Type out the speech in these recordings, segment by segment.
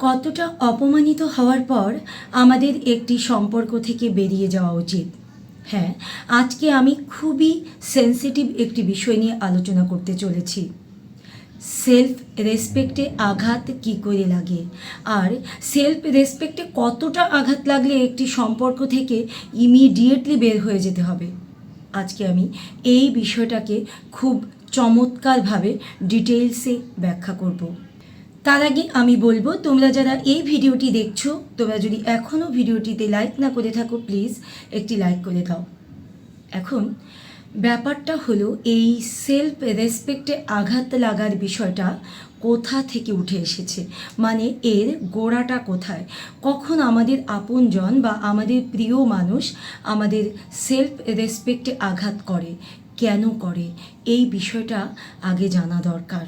কতটা অপমানিত হওয়ার পর আমাদের একটি সম্পর্ক থেকে বেরিয়ে যাওয়া উচিত। হ্যাঁ আজকে আমি খুবই সেন্সিটিভ একটি বিষয় নিয়ে আলোচনা করতে চলেছি। সেলফ রেসপেক্টে আঘাত কি করে লাগে? আর সেলফ রেসপেক্টে কতটা আঘাত লাগলে একটি সম্পর্ক থেকে ইমিডিয়েটলি বের হয়ে যেতে হবে? আজকে আমি এই বিষয়টাকে খুব চমৎকারভাবে ডিটেলসে ব্যাখ্যা করব। তার আগে আমি বলব, তোমরা যারা এই ভিডিওটি দেখছ, তোমরা যদি এখনও ভিডিওটিতে লাইক না করে থাকো প্লিজ একটি লাইক করে দাও। এখন ব্যাপারটা হলো, এই সেলফ রেসপেক্টে আঘাত লাগার বিষয়টা কোথা থেকে উঠে এসেছে? মানে এর গোড়াটা কোথায়? কখন আমাদের আপনজন বা আমাদের প্রিয় মানুষ আমাদের সেলফ রেসপেক্টে আঘাত করে? কেন করে? এই বিষয়টা আগে জানা দরকার।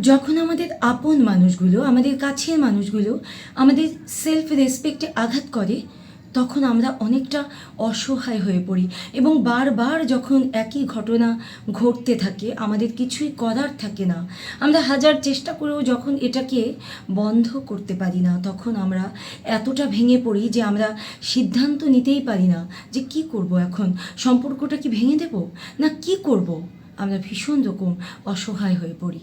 যখন আমাদের আপন মানুষগুলো, আমাদের কাছের মানুষগুলো আমাদের সেলফ রেসপেক্টে আঘাত করে, তখন আমরা অনেকটা অসহায় হয়ে পড়ি এবং বারবার যখন একই ঘটনা ঘটতে থাকে, আমাদের কিছুই করার থাকে না। আমরা হাজার চেষ্টা করেও যখন এটাকে বন্ধ করতে পারি না, তখন আমরা এতটা ভেঙে পড়ি যে আমরা সিদ্ধান্ত নিতেই পারি না যে কি করব এখন। সম্পর্কটা কি ভেঙে দেব? না কি করব? আমরা ভীষণ রকম অসহায় হয়ে পড়ি।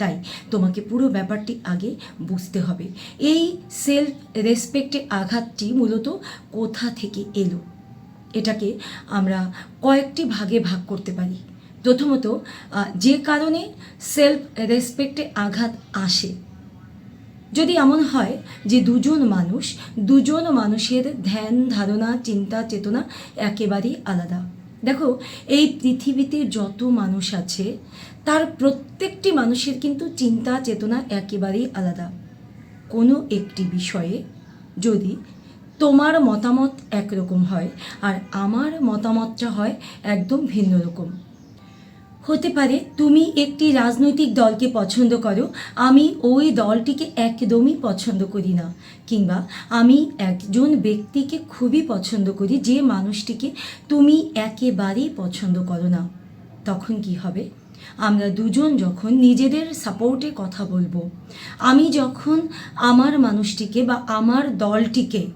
তাই তোমাকে পুরো ব্যাপারটি আগে বুঝতে হবে। এই সেলফ রেসপেক্টে আঘাতটি মূলত কোথা থেকে এলো? এটাকে আমরা কয়েকটি ভাগে ভাগ করতে পারি। প্রথমত যে কারণে সেলফ রেসপেক্টে আঘাত আসে। যদি এমন হয় যে দুজন মানুষ, দুজন মানুষের ধ্যান, ধারণা, চিন্তা, চেতনা একেবারেই আলাদা। দেখো, এই পৃথিবীতে যত মানুষ আছে তার প্রত্যেকটি মানুষের কিন্তু চিন্তা, চেতনা একেবারেই আলাদা। কোনো একটি বিষয়ে যদি তোমার মতামত একরকম হয় আর আমার মতামতটা হয় একদম ভিন্ন রকম। হতে পারে তুমি একটি রাজনৈতিক দলকে পছন্দ করো, আমি ওই দলটিকে একদমই পছন্দ করি না, কিংবা আমি একজন ব্যক্তিকে খুবই পছন্দ করি যে মানুষটিকে তুমি একেবারেই পছন্দ করো না। তখন কি হবে? আমরা দুজন যখন নিজেদের সাপোর্টে কথা বলব, আমি যখন আমার মানুষটিকে বা আমার দলটিকে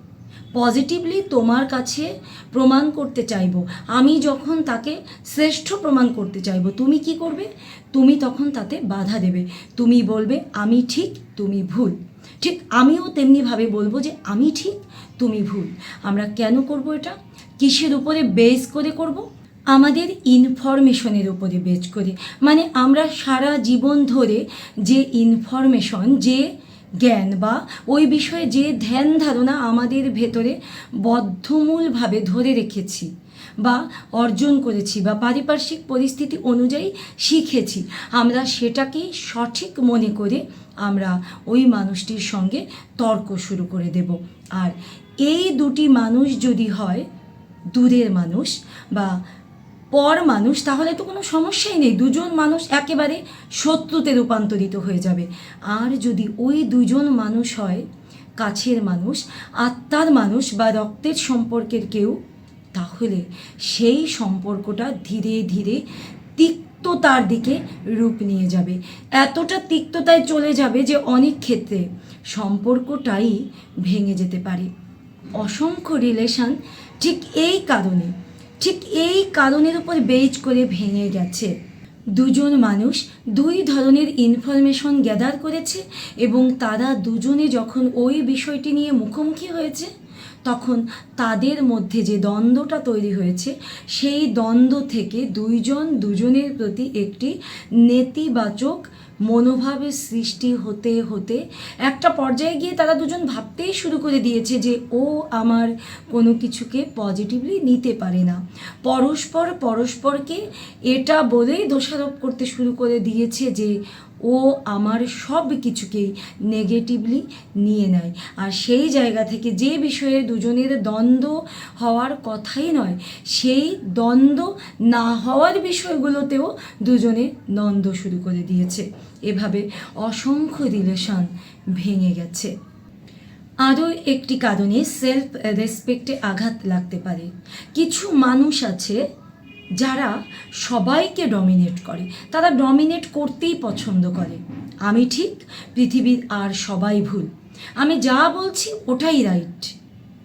পজিটিভলি তোমার কাছে প্রমাণ করতে চাইব, আমি যখন তাকে শ্রেষ্ঠ প্রমাণ করতে চাইব, তুমি কি করবে? তুমি তখন তাতে বাধা দেবে। তুমি বলবে, আমি ঠিক, তুমি ভুল। ঠিক আমিও তেমনিভাবে বলব যে, আমি ঠিক, তুমি ভুল। আমরা কেন করব এটা? কিসের উপরে বেস করে করব? আমাদের ইনফরমেশনের উপরে বেচ করে। মানে আমরা সারা জীবন ধরে যে ইনফরমেশন যে জ্ঞান বা ওই বিষয়ে যে ধ্যান ধারণা আমাদের ভেতরে বদ্ধমূলভাবে ধরে রেখেছি বা অর্জন করেছি বা পারিপার্শ্বিক পরিস্থিতি অনুযায়ী শিখেছি, আমরা সেটাকে সঠিক মনে করে আমরা ওই মানুষটির সঙ্গে তর্ক শুরু করে দেব। আর এই দুটি মানুষ যদি হয়, দূরের মানুষ বা পর মানুষ, তাহলে তো কোনো সমস্যাই নেই। দুজন মানুষ একেবারে শত্রুতে রূপান্তরিত হয়ে যাবে। আর যদি ওই দুজন মানুষ হয়, কাছের মানুষ, আত্মার মানুষ বা রক্তের সম্পর্কের কেউ, তাহলে সেই সম্পর্কটা ধীরে ধীরে তিক্ততার দিকে রূপ নিয়ে যাবে। এতটা তিক্ততায় চলে যাবে যে অনেক ক্ষেত্রে সম্পর্কটাই ভেঙে যেতে পারে। অসংখ্য রিলেশন ঠিক এই কারণে ঠিক এই কারণের উপর বেজ করে ভেঙে গেছে। দুজন মানুষ দুই ধরনের ইনফরমেশন গ্যাদার করেছে এবং তারা দুজনে যখন ওই বিষয়টি নিয়ে মুখোমুখি হয়েছে, তখন তাদের মধ্যে যে দ্বন্দ্বটা তৈরি হয়েছে, সেই দ্বন্দ্ব থেকে দুইজন দুজনের প্রতি একটি নেতিবাচক মনোভাবের সৃষ্টি হতে হতে একটা পর্যায়ে গিয়ে তারা দুজন ভাবতেই শুরু করে দিয়েছে যে ও আমার কোনো কিছুকে পজিটিভলি নিতে পারে না। পরস্পর পরস্পরকে এটা বলেই দোষারোপ করতে শুরু করে দিয়েছে যে ও আমার সব কিছুকেই নেগেটিভলি নিয়ে নেয়। আর সেই জায়গা থেকে যে বিষয়ে দুজনের দ্বন্দ্ব হওয়ার কথাই নয়, সেই দ্বন্দ্ব না হওয়ার বিষয়গুলোতেও দুজনে দ্বন্দ্ব শুরু করে দিয়েছে। এভাবে অসংখ্য রিলেশন ভেঙে গেছে। আরও একটি কারণে সেলফ রেসপেক্টে আঘাত লাগতে পারে। কিছু মানুষ আছে যারা সবাইকে ডমিনেট করে, তারা ডমিনেট করতেই পছন্দ করে। আমি ঠিক পৃথিবীর আর সবাই ভুল। আমি যা বলছি ওটাই রাইট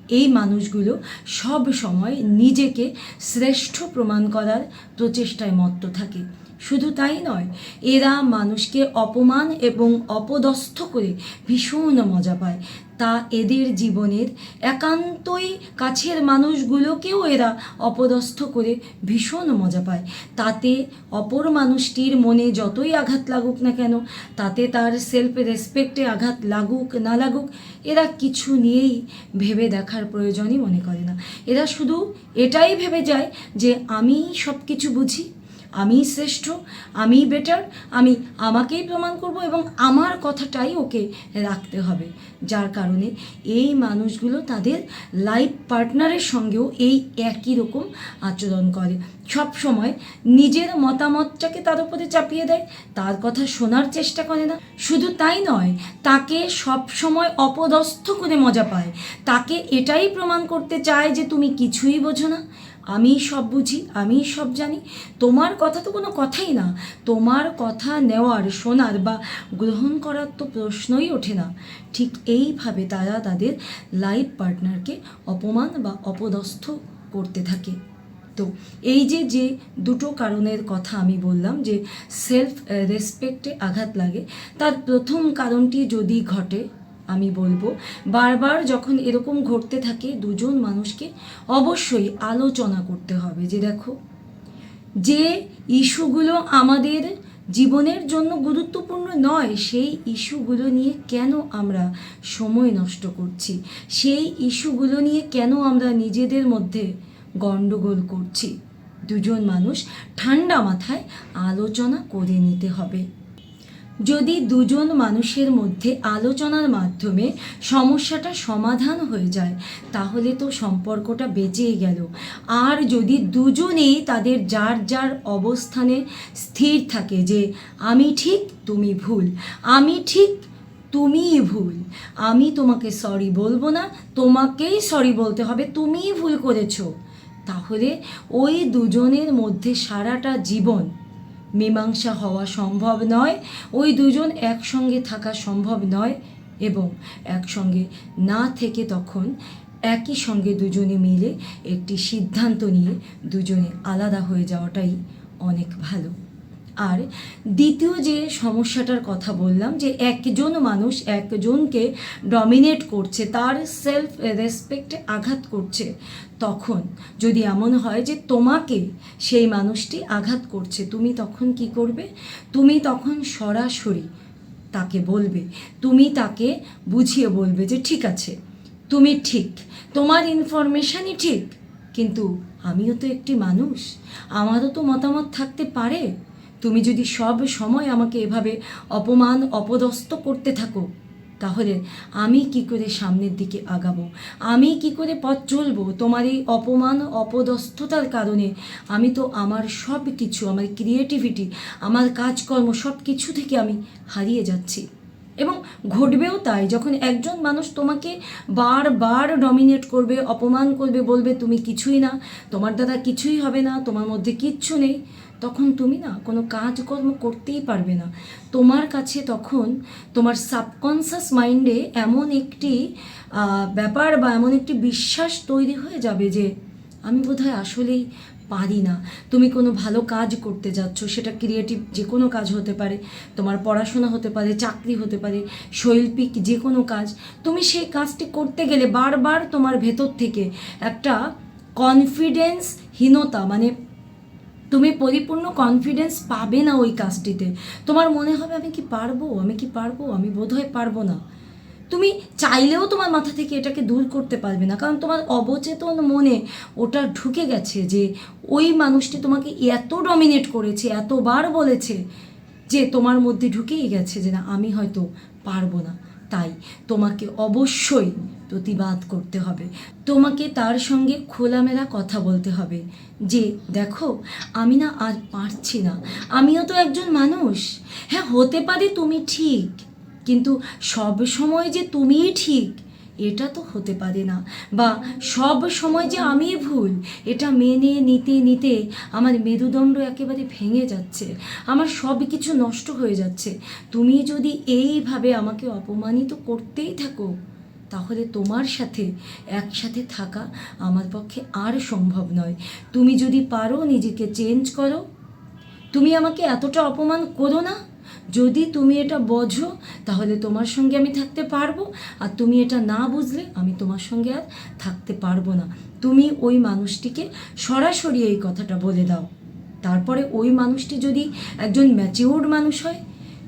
এই মানুষগুলো সব সময় নিজেকে শ্রেষ্ঠ প্রমাণ করার প্রচেষ্টায় মত্ত থাকে। শুধু তাই নয়, এরা মানুষকে অপমান এবং অপদস্থ করে ভীষণ মজা পায়। তা এদের জীবনের একান্তই কাছের মানুষগুলোকেও এরা অপদস্থ করে ভীষণ মজা পায়। তাতে অপর মানুষটির মনে যতই আঘাত লাগুক না কেন, তাতে তার সেলফ রেসপেক্টে আঘাত লাগুক, না লাগুক, এরা কিছু নিয়েই ভেবে দেখার প্রয়োজনই মনে করে না। এরা শুধু এটাই ভেবে যায় যে, আমি সব কিছু বুঝি আমি শ্রেষ্ঠ আমি বেটার আমি আমাকেই প্রমাণ করব এবং আমার কথাটাই ওকে রাখতে হবে। যার কারণে এই মানুষগুলো তাদের লাইফ পার্টনারের সঙ্গেও এই একই রকম আচরণ করে। সব সময় নিজের মতামতটাকে তার উপরে চাপিয়ে দেয়, তার কথা শোনার চেষ্টা করে না। শুধু তাই নয়, তাকে সব সময় অপদস্থ করে মজা পায়। তাকে এটাই প্রমাণ করতে চায় যে তুমি কিছুই বোঝো না। আমি সব বুঝি, আমি সব জানি। তোমার কথা তো কোনো কথাই না। তোমার কথা নেওয়ার, শোনার বা গ্রহণ করার তো প্রশ্নই ওঠে না। ঠিক এইভাবে তারা তাদের লাইফ পার্টনারকে অপমান বা অপদস্থ করতে থাকে। তো এই যে যে দুটো কারণের কথা আমি বললাম, যে সেলফ রেসপেক্টে আঘাত লাগে, তার প্রথম কারণটি যদি ঘটে আমি বলব, বারবার যখন এরকম ঘটতে থাকে দুজন মানুষকে, অবশ্যই আলোচনা করতে হবে যে দেখো, যে ইস্যুগুলো আমাদের জীবনের জন্য গুরুত্বপূর্ণ নয়, সেই ইস্যুগুলো নিয়ে কেন আমরা সময় নষ্ট করছি? সেই ইস্যুগুলো নিয়ে কেন আমরা নিজেদের মধ্যে গণ্ডগোল করছি? দুজন মানুষ ঠান্ডা মাথায় আলোচনা করে নিতে হবে। যদি দুজন মানুষের মধ্যে আলোচনার মাধ্যমে সমস্যাটা সমাধান হয়ে যায়, তাহলে তো সম্পর্কটা বেঁচেই গেল। আর যদি দুজনেই তাদের যার যার অবস্থানে স্থির থাকে যে, আমি ঠিক, তুমি ভুল। আমি ঠিক, তুমিই ভুল। আমি তোমাকে সরি বলব না, তোমাকেই সরি বলতে হবে, তুমিই ভুল করেছ। তাহলে ওই দুজনের মধ্যে সারাটা জীবন মীমাংসা হওয়া সম্ভব নয়। ওই দুজন একসঙ্গে থাকা সম্ভব নয় এবং একসঙ্গে না থেকে তখন একই সঙ্গে দুজনে মিলে একটি সিদ্ধান্ত নিয়ে দুজনে আলাদা হয়ে যাওয়াটাই অনেক ভালো। আর দ্বিতীয় যে সমস্যাটার কথা বললাম, যে একজন মানুষ একজনকে ডমিনেট করছে, তার সেলফ রেসপেক্টে আঘাত করছে, তখন যদি এমন হয় যে তোমাকে সেই মানুষটি আঘাত করছে, তুমি তখন কি করবে? তুমি তখন সরাসরি তাকে বলবে, তুমি তাকে বুঝিয়ে বলবে যে ঠিক আছে, তুমি ঠিক, তোমার ইনফরমেশানই ঠিক, কিন্তু আমিও তো একটি মানুষ, আমারও তো মতামত থাকতে পারে। তুমি যদি সব সময় আমাকে এভাবে অপমান, অপদস্থ করতে থাকো, তাহলে আমি কি করে সামনের দিকে আগাবো? আমি কি করে পথ চলবো? তোমার এই অপমান, অপদস্থতার কারণে আমি তো আমার সব কিছু আমার ক্রিয়েটিভিটি আমার কাজকর্ম সব কিছু থেকে আমি হারিয়ে যাচ্ছি। এবং ঘটবেও তাই, যখন একজন মানুষ তোমাকে বারবার ডমিনেট করবে, অপমান করবে, বলবে, তুমি কিছুই না, তোমার দ্বারা কিছুই হবে না, তোমার মধ্যে কিচ্ছু নেই তখন তুমি না কোনো কাজকর্ম করতেই পারবে না। তোমার কাছে তখন তোমার সাবকনসিয়াস মাইন্ডে এমন একটি ব্যাপার বা এমন একটি বিশ্বাস তৈরি হয়ে যাবে যে, আমি বোধহয় আসলেই পারি না। তুমি কোনো ভালো কাজ করতে যাচ্ছ, সেটা ক্রিয়েটিভ যে কোনো কাজ হতে পারে, তোমার পড়াশোনা হতে পারে, চাকরি হতে পারে, শৈল্পিক যে কোনো কাজ, তুমি সেই কাজটি করতে গেলে বারবার তোমার ভেতর থেকে একটা কনফিডেন্সহীনতা মানে তুমি পরিপূর্ণ কনফিডেন্স পাবে না ওই কাজটিতে। তোমার মনে হবে, আমি কি পারব? আমি কি পারব? আমি বোধহয় পারব না। তুমি চাইলেও তোমার মাথা থেকে এটাকে দূর করতে পারবে না। কারণ তোমার অবচেতন মনে ওটা ঢুকে গেছে যে ওই মানুষটি তোমাকে এত ডমিনেট করেছে, এতবার বলেছে যে তোমার মধ্যে ঢুকেই গেছে যে না, আমি হয়তো পারব না। তাই তোমাকে অবশ্যই প্রতিবাদ করতে হবে। তোমাকে তার সঙ্গে খোলামেলা কথা বলতে হবে। যে, দেখো, আমি না আর পারছি না। আমিও তো একজন মানুষ। হ্যাঁ হতে পারে তুমি ঠিক, কিন্তু সব সময় যে তুমিই ঠিক এটা তো হতে পারে না। বা সব সময় যে আমি ভুল, এটা মেনে নিতে নিতে আমার মেরুদণ্ড একেবারে ভেঙে যাচ্ছে। আমার সব কিছু নষ্ট হয়ে যাচ্ছে। তুমি যদি এইভাবে আমাকে অপমানিত করতেই থাকো, তাহলে তোমার সাথে, একসাথে থাকা আমার পক্ষে আর সম্ভব নয়। তুমি যদি পারো নিজেকে চেঞ্জ করো, তুমি আমাকে এতটা অপমান করো না। যদি তুমি এটা বোঝো, তাহলে তোমার সঙ্গে আমি থাকতে পারব। আর তুমি এটা না বুঝলে, আমি তোমার সঙ্গে আর থাকতে পারব না। তুমি ওই মানুষটিকে সরাসরি এই কথাটা বলে দাও। তারপরে ওই মানুষটি যদি একজন ম্যাচিওর্ড মানুষ হয়,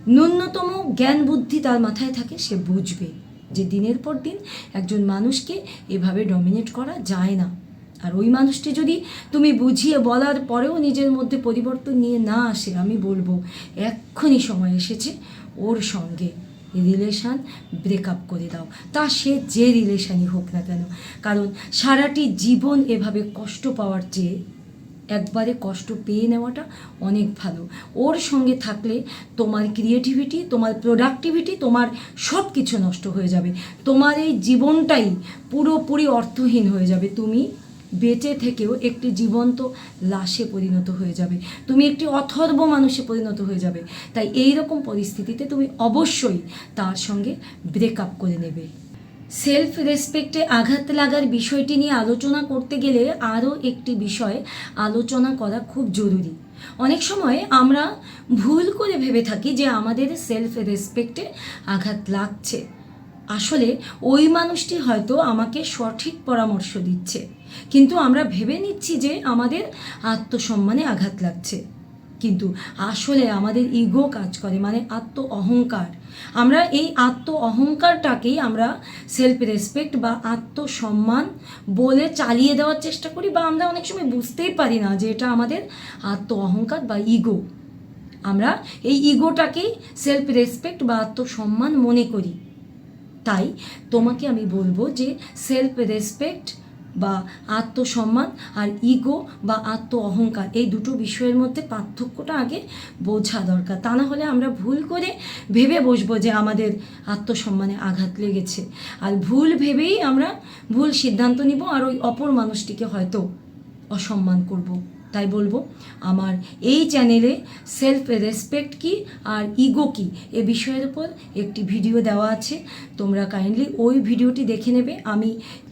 ন্যূনতম জ্ঞান বুদ্ধি তার মাথায় থাকে, সে বুঝবে যে দিনের পর দিন একজন মানুষকে এভাবে ডমিনেট করা যায় না। আর ওই মানুষটি যদি তুমি বুঝিয়ে বলার পরেও নিজের মধ্যে পরিবর্তন নিয়ে না আসে, আমি বলব, এক্ষুনি সময় এসেছে, ওর সঙ্গে রিলেশান ব্রেকআপ করে দাও। তা সে যে রিলেশানই হোক না কেন, কারণ সারাটি জীবন এভাবে কষ্ট পাওয়ার চেয়ে একবারে কষ্ট পেয়ে নেওয়াটা অনেক ভালো। ওর সঙ্গে থাকলে তোমার ক্রিয়েটিভিটি তোমার প্রোডাক্টিভিটি তোমার সব কিছু নষ্ট হয়ে যাবে। তোমার এই জীবনটাই পুরোপুরি অর্থহীন হয়ে যাবে। তুমি বেঁচে থেকেও একটি জীবন্ত লাশে পরিণত হয়ে যাবে। তুমি একটি অথর্ব মানুষে পরিণত হয়ে যাবে। তাই এই রকম পরিস্থিতিতে তুমি অবশ্যই তার সঙ্গে ব্রেকআপ করে নেবে। সেলফ রেসপেক্টে আঘাত লাগার বিষয়টি নিয়ে আলোচনা করতে গেলে আরও একটি বিষয় আলোচনা করা খুব জরুরি। অনেক সময় আমরা ভুল করে ভেবে থাকি যে আমাদের সেলফ রেসপেক্টে আঘাত লাগছে। আসলে ওই মানুষটি হয়তো আমাকে সঠিক পরামর্শ দিচ্ছে। কিন্তু আমরা ভেবে নিচ্ছি যে আমাদের আত্মসম্মানে আঘাত লাগছে। কিন্তু আসলে আমাদের ইগো কাজ করে মানে আত্ম অহংকার। আমরা এই আত্ম অহংকারটাকেই আমরা সেলফ রেসপেক্ট বা আত্মসম্মান বলে চালিয়ে দেওয়ার চেষ্টা করি বা আমরা অনেক সময় বুঝতেই পারি না যে এটা আমাদের আত্ম অহংকার বা ইগো। আমরা এই ইগোটাকেই সেলফ রেসপেক্ট বা আত্মসম্মান মনে করি। তাই তোমাকে আমি বলব যে সেলফ রেসপেক্ট বা আত্মসম্মান আর ইগো বা আত্ম অহংকার এই দুটো বিষয়ের মধ্যে পার্থক্যটা আগে বোঝা দরকার। তা না হলে আমরা ভুল করে ভেবে বসবো যে আমাদের আত্মসম্মানে আঘাত লেগেছে। আর ভুল ভেবেই আমরা ভুল সিদ্ধান্ত নিব আর ওই অপর মানুষটিকে হয়তো অসম্মান করব। তাই বলব, আমার এই চ্যানেলে সেলফ রেসপেক্ট কি আর ইগো কি, এ বিষয়ের উপর একটি ভিডিও দেওয়া আছে। তোমরা কাইন্ডলি ওই ভিডিওটি দেখে নেবে। আমি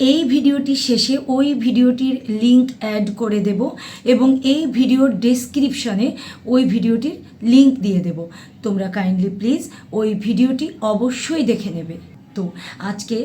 এই ভিডিওটি শেষে ওই ভিডিওটির লিংক অ্যাড করে দেব এবং এই ভিডিওর ডেসক্রিপশনে ওই ভিডিওটির লিংক দিয়ে দেব। তোমরা কাইন্ডলি প্লিজ ওই ভিডিওটি অবশ্যই দেখে নেবে। তো আজকে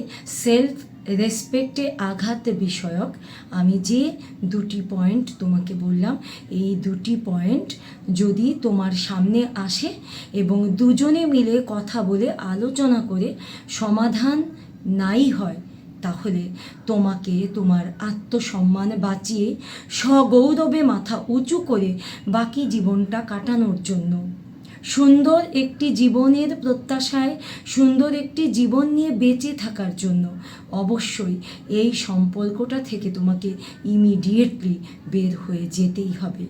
সেলফ রেসপেক্টে আঘাত বিষয়ক, আমি যে দুটি পয়েন্ট তোমাকে বললাম, এই দুটি পয়েন্ট যদি তোমার সামনে আসে এবং দুজনে মিলে কথা বলে, আলোচনা করে সমাধান নাই হয়, তাহলে তোমাকে তোমার আত্মসম্মান বাঁচিয়ে সগৌরবে মাথা উঁচু করে বাকি জীবনটা কাটানোর জন্য সুন্দর একটি জীবনের প্রত্যাশায়, সুন্দর একটি জীবন নিয়ে বেঁচে থাকার জন্য। অবশ্যই এই সম্পর্কটা থেকে তোমাকে ইমিডিয়েটলি বের হয়ে যেতেই হবে।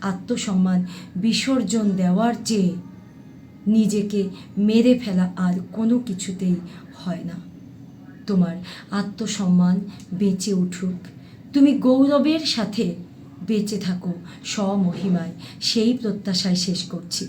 আত্মসম্মান, বিসর্জন দেওয়ার চেয়ে নিজেকে মেরে ফেলা আর কোনো কিছুতেই হয় না। তোমার আত্মসম্মান বেঁচে উঠুক। তুমি গৌরবের সাথে বেঁচে থাকো স্বমহিমায়। সেই প্রত্যাশায় শেষ করছি।